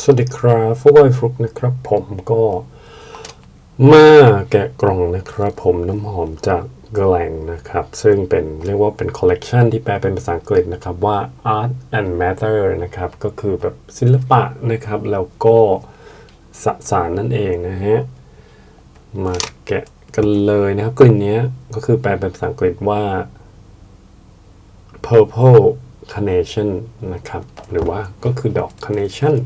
สวัสดีครับฟุกไอฟลุกนะครับ ผมก็มาแกะกล่องนะครับ ผมน้ำหอมจากแกลงนะครับ ซึ่งเป็นเรียกว่าเป็นคอลเลกชันที่แปลเป็นภาษาอังกฤษนะครับว่า Art and Matter นะครับ ก็คือแบบศิลปะนะครับ แล้วก็สสารนั่นเองนะฮะ มาแกะกันเลยนะครับกลิ่นนี้ก็คือแปลเป็นภาษาอังกฤษว่า purple carnation นะครับ หรือว่าก็คือดอก carnation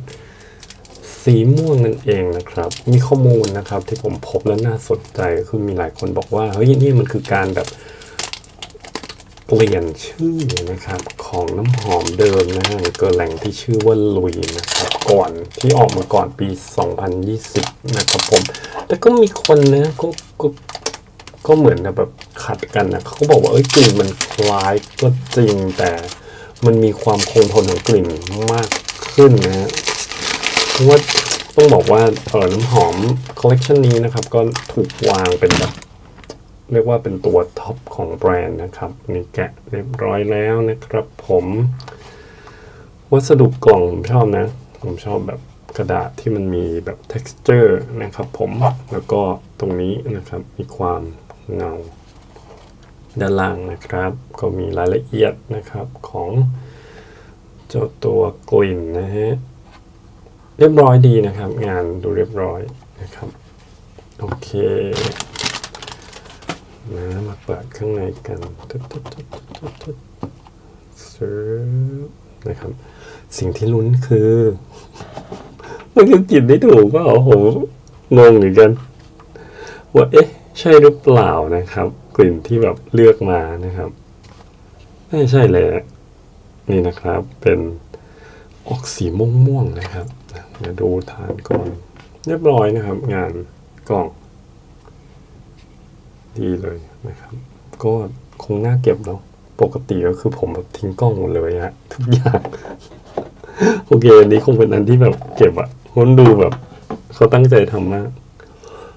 สีม่วงนั่นเองนะครับ มีข้อมูลนะครับที่ผมพบแล้วน่าสนใจคือมีหลายคนบอกว่าเฮ้ยนี่มันคือการแบบเปลี่ยนชื่อนะครับของน้ำหอมเดิมนะฮะเกิดแหล่งที่ชื่อว่าลุยนะครับก่อนที่ออกมาก่อนปี 2020 นะครับผม แต่ก็มีคนนะก็ก็ก็เหมือนแบบขัดกันนะเขาบอกว่าเอ้ยกลิ่นมันคล้ายก็จริงแต่มันมีความคงทนของกลิ่นมากขึ้นนะ ราะว่าต้องบอกว่าเออน้ำหอมคอลเลกชันนี้นะครับ ก็ถูกวางเป็นแบบเรียกว่าเป็นตัวท็อปของแบรนด์นะครับนี่แกะเรียบร้อยแล้วนะครับผม วัสดุกล่องผมชอบนะ ผมชอบแบบกระดาษที่มันมีแบบ texture นะครับผมแล้วก็ตรงนี้นะครับมีความเงา ด้านล่างนะครับ ก็มีรายละเอียดนะครับของเจ้าตัวกลิ่นนะฮะ เรียบร้อยดีนะครับ งานดูเรียบร้อยนะครับ โอเคนะมาเปิดข้างในกันตึ๊ดตึ๊ดตึ๊ดตึ๊ดตึ๊ดซึบนะครับ สิ่งที่ลุ้นคือ มันคือกลิ่นได้ถูกก็โอ้โหงงเหมือนกัน ว่าเอ๊ะ ใช่หรือเปล่านะครับ กลิ่นที่แบบเลือกมานะครับไม่ใช่เลยอะนี่นะครับเป็นออกสีม่วงๆนะครับ เดี๋ยวดูทานก่อน เรียบร้อยนะครับ งานกล่อง ดีเลยนะครับ ก็คงน่าเก็บเนาะปกติก็คือผมแบบทิ้งกล้องหมดเลยฮะทุกอย่าง โอเค อันนี้คงเป็นอันที่แบบเก็บอะคนดูแบบเขาตั้งใจทำมาก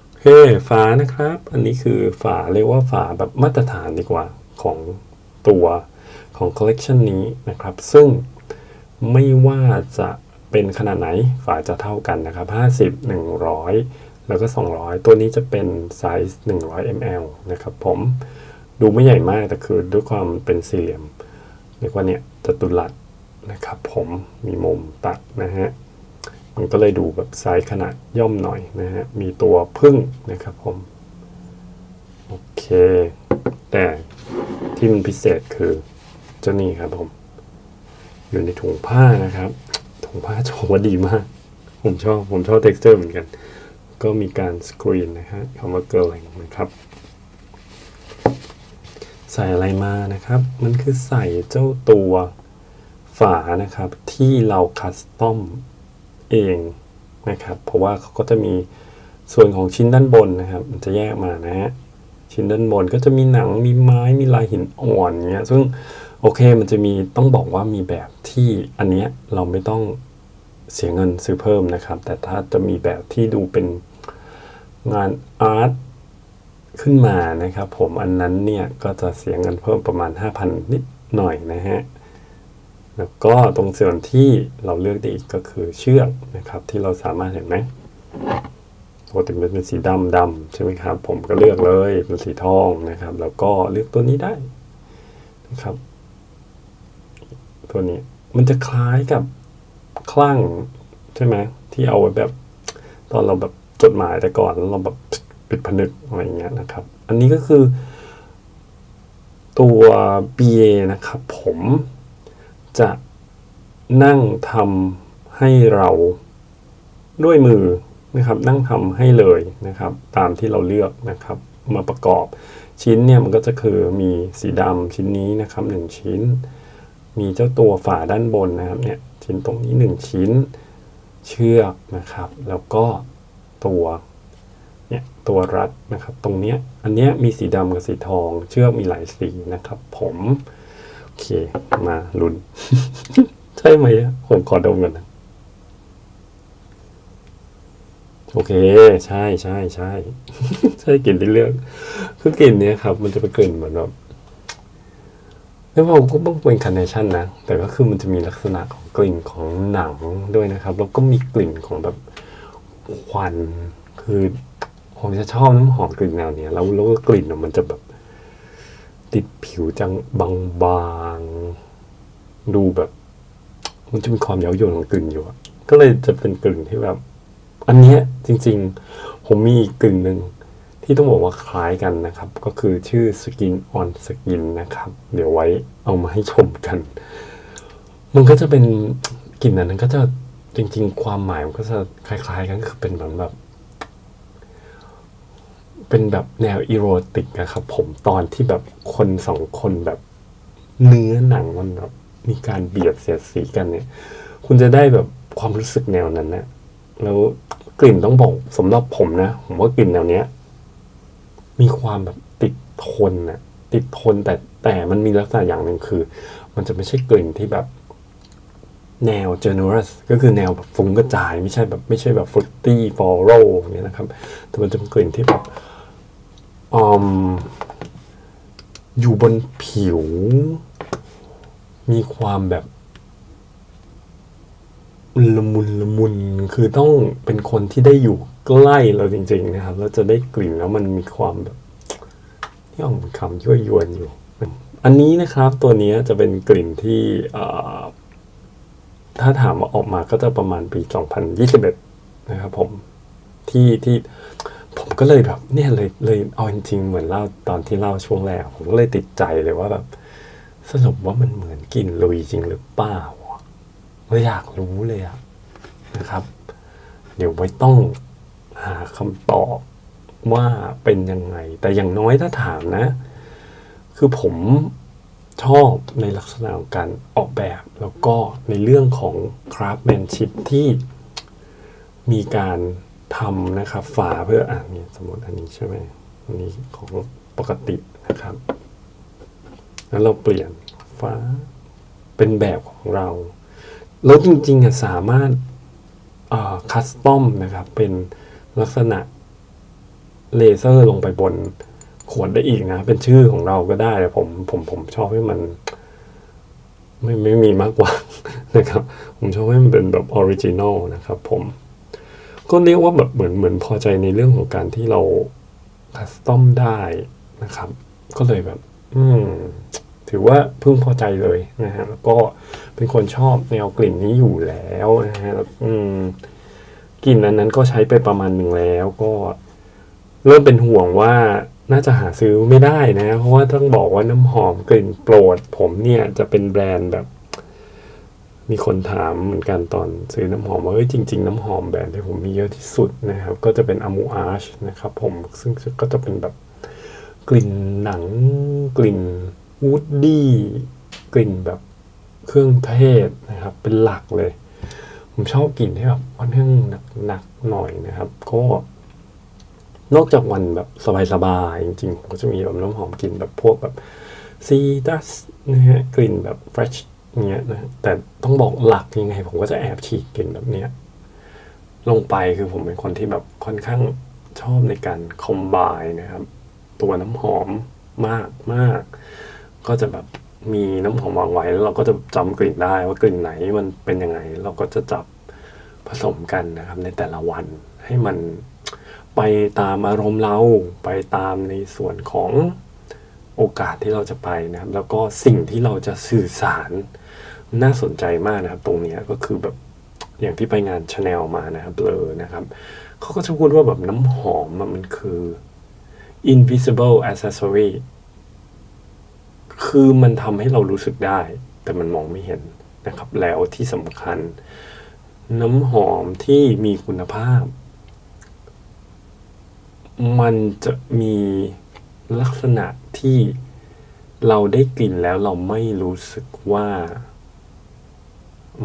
โอเคฝานะครับ อันนี้คือฝาเรียกว่าฝาแบบมาตรฐานดีกว่าของตัวของคอลเลกชันนี้นะครับ ซึ่งไม่ว่าจะ เป็นขนาดไหนฝาจะเท่ากันนะครับ 50 100 แล้วก็ 200 ตัวนี้จะเป็นไซส์100 ml นะครับผมดูไม่ใหญ่มากแต่คือด้วยความเป็นสี่เหลี่ยมเรียกว่าเนี่ยจตุรัสนะครับ ผมมีมุมตัดนะฮะมันก็เลยดูแบบไซส์ขนาดย่อมหน่อยนะฮะมีตัวพึ่งนะครับผมโอเค แต่ที่มันพิเศษคือเจ้านี่ครับผม อยู่ในถุงผ้านะครับ ถุงผ้าโชว์ว่าดีมาก ผมชอบ ผมชอบ t e x t อร์เหมือนกัน ก็มีการสกรีนนะฮะคำว่าเกิร์ลนะครับ ใส่อะไรมานะครับ มันคือใส่เจ้าตัวฝานะครับ ที่เราคัสตอมเองนะครับ เพราะว่าเขาก็จะมีส่วนของชิ้นด้านบนนะครับ มันจะแยกมานะฮะ ชิ้นด้านบนก็จะมีหนังมีไม้มีลายหินอ่อนเงี้ย ซึ่ง โอเคมันจะมีต้องบอกว่ามีแบบที่อันเนี้ยเราไม่ต้องเสียเงินซื้อเพิ่มนะครับ แต่ถ้าจะมีแบบที่ดูเป็นงานอาร์ตขึ้นมานะครับ ผมอันนั้นเนี่ยก็จะเสียเงินเพิ่มประมาณ 5,000 นิดหน่อยนะฮะแล้วก็ตรงส่วนที่เราเลือกได้อีกก็คือเชือกนะครับ ที่เราสามารถเห็นไหมปกติมันเป็นสีดำดำใช่ไหมครับ ผมก็เลือกเลยเป็นสีทองนะครับ แล้วก็เลือกตัวนี้ได้นะครับ ตัวนี้ มันจะคล้ายกับคลั่งใช่ไหมที่เอาไว้แบบ ตอนเราแบบจดหมายแต่ก่อนแล้วเราแบบปิดผนึกอะไรเงี้ยนะครับ อันนี้ก็คือ ตัว BA นะครับ ผมจะนั่งทำให้เราด้วยมือนะครับ นั่งทำให้เลยนะครับ ตามที่เราเลือกนะครับ มาประกอบชิ้นเนี่ยมันก็จะคือมีสีดำชิ้นนี้นะครับหนึ่งชิ้น มีเจ้าตัวฝาด้านบนนะครับเนี่ยชิ้นตรงนี้หนึ่งชิ้นเชือกนะครับ แล้วก็ตัวเนี่ยตัวรัดนะครับ ตรงเนี้ยอันเนี้ยมีสีดำกับสีทอง เชือกมีหลายสีนะครับ ผมโอเคมาลุ้น ใช่ไหมอะผมขอดมกันนะโอเค ใช่ใช่ใช่ใช่กลิ่นที่เลือกคือกลิ่นเนี้ยครับ มันจะเป็นกลิ่นเหมือนแบบ ไม่ว่าก็ต้องเป็นคาร์เนชั่นนะ แต่ก็คือมันจะมีลักษณะของกลิ่นของหนังด้วยนะครับ แล้วก็มีกลิ่นของแบบควันคือผมจะชอบน้ำหอมกลิ่นแนวเนี้ยแล้วแล้วก็กลิ่นมันจะแบบ ติดผิวจังบางๆดูแบบ มันจะมีความเย้ายวนของกลิ่นอยู่ก็เลยจะเป็นกลิ่นที่แบบ อันเนี้ยจริง ๆ ผมมีกลิ่นหนึ่ง ที่ต้องบอกว่าคล้ายกันนะครับ ก็คือชื่อ Skin on Skin นะครับ เดี๋ยวไว้เอามาให้ชมกัน มันก็จะเป็นกลิ่นนั้นก็จะจริง ๆ ความหมายมันก็จะคล้าย ๆ กันคือเป็นเหมือนแบบ เป็นแบบแนวอีโรติกนะครับ ผมตอนที่แบบคนสองคนแบบเนื้อหนังมันแบบมีการเบียดเสียดสีกันเนี่ย คุณจะได้แบบความรู้สึกแนวนั้นนะแล้วกลิ่นต้องบอกสำหรับผมนะ ผมว่ากลิ่นแนวเนี้ย มีความแบบติดทนนะติดทนแต่แต่มันมีลักษณะอย่างหนึ่งคือ มันจะไม่ใช่กลิ่นที่แบบแนว generous ก็คือแนวแบบฟุ้งกระจาย ไม่ใช่แบบไม่ใช่แบบ fruity floral อย่างเงี้ยนะครับ แต่มันจะเป็นกลิ่นที่แบบอมอยู่บนผิว มีความแบบ ละมุนละมุนคือต้องเป็นคนที่ได้อยู่ใกล้เราจริง ๆ นะครับแล้วจะได้กลิ่นแล้วมันมีความแบบที่ออกเป็นคำยั่วยวนอยู่ อันนี้นะครับตัวนี้จะเป็นกลิ่นที่ถ้าถามว่าออกมาก็จะประมาณปี 2021 นะครับผมที่ที่ผมก็เลยแบบเนี่ยเลยเลยเอาจริงๆเหมือนเล่าตอนที่เล่าช่วงแรกผมก็เลยติดใจเลยว่าแบบสรุปว่ามันเหมือนกลิ่นลุยจริงหรือเปล่า เราอยากรู้เลยอะนะครับ เดี๋ยวไว้ต้องหาคำตอบว่าเป็นยังไง แต่อย่างน้อยถ้าถามนะ คือผมชอบในลักษณะของการออกแบบแล้วก็ในเรื่องของ craftsmanship ที่มีการทำนะครับฝาเพื่ออ่านเนี่ยสมมติอันนี้ใช่ไหมอันนี้ของปกตินะครับ แล้วเราเปลี่ยนฝาเป็นแบบของเรา แล้วจริงๆอะสามารถคัสตอมนะครับ เป็นลักษณะเลเซอร์ลงไปบนขวดได้อีกนะ เป็นชื่อของเราก็ได้แต่ผมผมผมชอบให้มัน ไม่ไม่มีมากกว่านะครับ ผมชอบให้มันเป็นแบบออริจินอลนะครับ ผม ก็เรียกว่าแบบเหมือนเหมือนพอใจในเรื่องของการที่เราคัสตอมได้นะครับ ก็เลยแบบ อืม ถือว่าพึงพอใจเลยนะฮะแล้วก็เป็นคนชอบแนวกลิ่นนี้อยู่แล้วนะฮะอืมกลิ่นนั้นนั้นก็ใช้ไปประมาณหนึ่งแล้ว ก็เริ่มเป็นห่วงว่าน่าจะหาซื้อไม่ได้นะ เพราะว่าต้องบอกว่าน้ำหอมกลิ่นโปรด ผมเนี่ยจะเป็นแบรนด์แบบ มีคนถามเหมือนกันตอนซื้อน้ำหอมว่าเอ้ยจริง ๆ น้ำหอมแบรนด์ที่ผมมีเยอะที่สุดนะครับ ก็จะเป็น a m o a g e นะครับ ผมซึ่งก็จะเป็นแบบกลิ่นหนังกลิ่น วูดดี้กลิ่นแบบเครื่องเทศนะครับ เป็นหลักเลย ผมชอบกลิ่นที่แบบค่อนข้างหนักๆหน่อยนะครับ ก็ นอกจากวันแบบสบายๆจริงๆผมก็จะมีแบบน้ำหอมกลิ่นแบบพวกแบบซีดัสนะฮะกลิ่นแบบเฟรชเงี้ยนะแต่ต้องบอกหลักยังไง ผมก็จะแอบฉีกกลิ่นแบบเนี้ยลงไปคือผมเป็นคนที่แบบค่อนข้างชอบในการคอมไบนะครับ ตัวน้ำหอมมากมาก ก็จะแบบมีน้ำหอมวางไว้แล้วเราก็จะจำกลิ่นได้ว่ากลิ่นไหนมันเป็นยังไง เราก็จะจับผสมกันนะครับ ในแต่ละวันให้มันไปตามอารมณ์เราไปตามในส่วนของโอกาสที่เราจะไปนะครับ แล้วก็สิ่งที่เราจะสื่อสารน่าสนใจมากนะครับ ตรงนี้ก็คือแบบอย่างที่ไปงานชาแนลมานะครับเลอนะครับเขาก็จะพูดว่าแบบน้ำหอมมันคือ invisible accessory คือมันทำให้เรารู้สึกได้ แต่มันมองไม่เห็นนะครับ แล้วที่สำคัญ น้ำหอมที่มีคุณภาพ มันจะมีลักษณะที่เราได้กลิ่นแล้วเราไม่รู้สึกว่า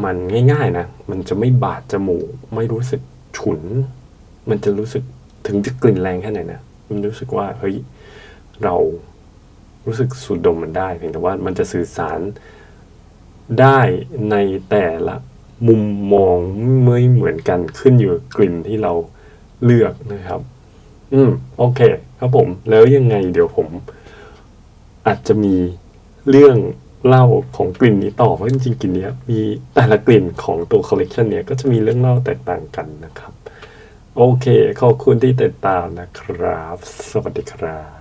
มันง่ายๆนะ มันจะไม่บาดจมูก ไม่รู้สึกฉุน มันจะรู้สึกถึงจะกลิ่นแรงแค่ไหนนะ มันรู้สึกว่าเฮ้ยเรา รู้สึกสูดดมมันได้ เพียงแต่ว่ามันจะสื่อสารได้ในแต่ละมุมมองไม่เหมือนกันขึ้นอยู่กลิ่นที่เราเลือกนะครับ อืมโอเค ครับผมแล้วยังไงเดี๋ยวผม อาจจะมีเรื่องเล่าของกลิ่นนี้ต่อเพราะจริงๆกลิ่นนี้มีแต่ละกลิ่นของตัวคอลเลกชันเนี้ยก็จะมีเรื่องเล่าแตกต่างกันนะครับ โอเค ขอบคุณที่ติดตามนะครับ สวัสดีครับ